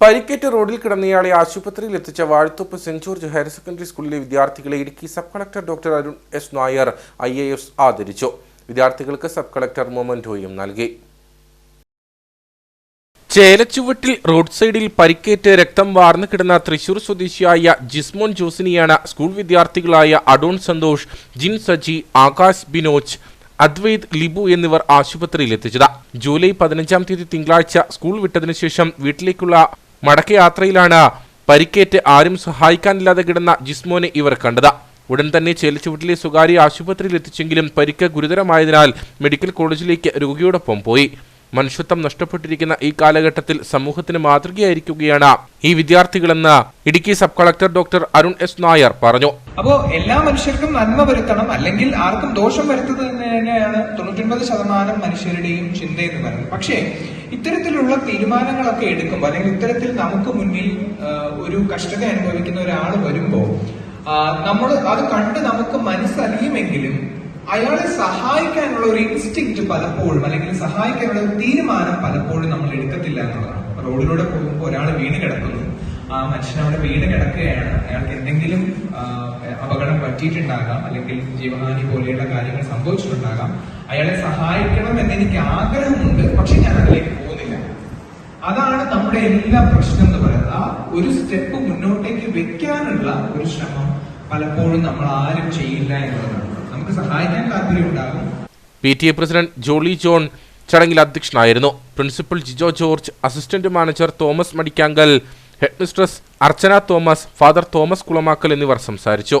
പരിക്കേറ്റ് റോഡിൽ കിടന്നയാളെ ആശുപത്രിയിൽ എത്തിച്ച Vazhathope Saint George higher secondary സ്കൂളിലെ വിദ്യാർത്ഥികളെ Idukki sub collector doctor Arun S Nair I A S ആദരിച്ചു. വിദ്യാർത്ഥികൾക്ക് സബ് കളക്ടർ മൊമന്റോയും നൽകി. ചേലച്ചുവട്ടിൽ റോഡ് സൈഡിൽ പരിക്കേറ്റ് രക്തം വാർന്നു കിടന്ന തൃശൂർ സ്വദേശിയായ ജിസ്മോൻ ജോസിനെയാണ് സ്കൂൾ വിദ്യാർത്ഥികളായ അഡോൺ സന്തോഷ് ജിൻ സജി ആകാശ് ബിനോജ് അദ്വൈത് ലിബു എന്നിവർ ആശുപത്രിയിൽ എത്തിച്ചത്. ജൂലൈ പതിനഞ്ചാം തീയതി തിങ്കളാഴ്ച സ്കൂൾ വിട്ടതിനു ശേഷം വീട്ടിലേക്കുള്ള മടക്കയാത്രയിലാണ് പരിക്കേറ്റ് ആരും സഹായിക്കാനില്ലാതെ കിടന്ന ജിസ്മോനെ ഇവർ കണ്ടത്. ഉടൻ തന്നെ ചേലച്ചുവട്ടിലെ സ്വകാര്യ ആശുപത്രിയിൽ എത്തിച്ചെങ്കിലും പരിക്ക് ഗുരുതരമായതിനാൽ മെഡിക്കൽ കോളേജിലേക്ക് രോഗിയോടൊപ്പം പോയി. മനുഷ്യത്വം നഷ്ടപ്പെട്ടിരിക്കുന്ന ഈ കാലഘട്ടത്തിൽ സമൂഹത്തിന് മാതൃകയായിരിക്കുകയാണ് ഈ വിദ്യാർത്ഥികളെന്ന് Idukki sub collector doctor Arun S Nair പറഞ്ഞു. അപ്പോ എല്ലാ മനുഷ്യർക്കും നന്മ വരുത്തണം അല്ലെങ്കിൽ ആർക്കും ദോഷം വരുത്തുന്നത് തന്നെയാണ് തൊണ്ണൂറ്റൊൻപത് ശതമാനം മനുഷ്യരുടെയും ചിന്തയെന്ന് പറയുന്നത്. പക്ഷേ ഇത്തരത്തിലുള്ള തീരുമാനങ്ങളൊക്കെ എടുക്കുമ്പോൾ അല്ലെങ്കിൽ ഇത്തരത്തിൽ നമുക്ക് മുന്നിൽ ഒരു കഷ്ടത അനുഭവിക്കുന്ന ഒരാൾ വരുമ്പോൾ നമ്മൾ അത് കണ്ട് നമുക്ക് മനസ്സറിയുമെങ്കിലും അയാളെ സഹായിക്കാനുള്ള ഒരു ഇൻസ്റ്റിങ്ക്റ്റ് പലപ്പോഴും അല്ലെങ്കിൽ സഹായിക്കാനുള്ള ഒരു തീരുമാനം പലപ്പോഴും നമ്മൾ എടുക്കത്തില്ല എന്നുള്ളതാണ്. റോഡിലൂടെ പോകുമ്പോൾ ഒരാൾ വീണ് കിടക്കുന്നു. ആ മനുഷ്യൻ അവിടെ വീണ് കിടക്കുകയാണ്. അയാൾക്ക് എന്തെങ്കിലും അപകടം പറ്റിയിട്ടുണ്ടാകാം അല്ലെങ്കിൽ ജീവഹാനി പോലെയുള്ള കാര്യങ്ങൾ സംഭവിച്ചിട്ടുണ്ടാകാം. അയാളെ സഹായിക്കണം എന്ന് എനിക്ക് ആഗ്രഹമുണ്ട്. പക്ഷെ ഞാൻ എല്ലാ പ്രശ്നം എന്ന് പറയുന്നത് ആ ഒരു സ്റ്റെപ്പ് മുന്നോട്ടേക്ക് വെക്കാനുള്ള ഒരു ശ്രമം പലപ്പോഴും നമ്മൾ ആരും ചെയ്യില്ല എന്നുള്ളതാണ്. നമുക്ക് സഹായിക്കാൻ താല്പര്യമുണ്ടാകും P T A president Jolly John ചടങ്ങിൽ അധ്യക്ഷനായിരുന്നു. Principal Jijo George assistant manager Thomas Madikkankal headmistress Archana Thomas father Thomas Kulamakkal എന്നിവർ സംസാരിച്ചു.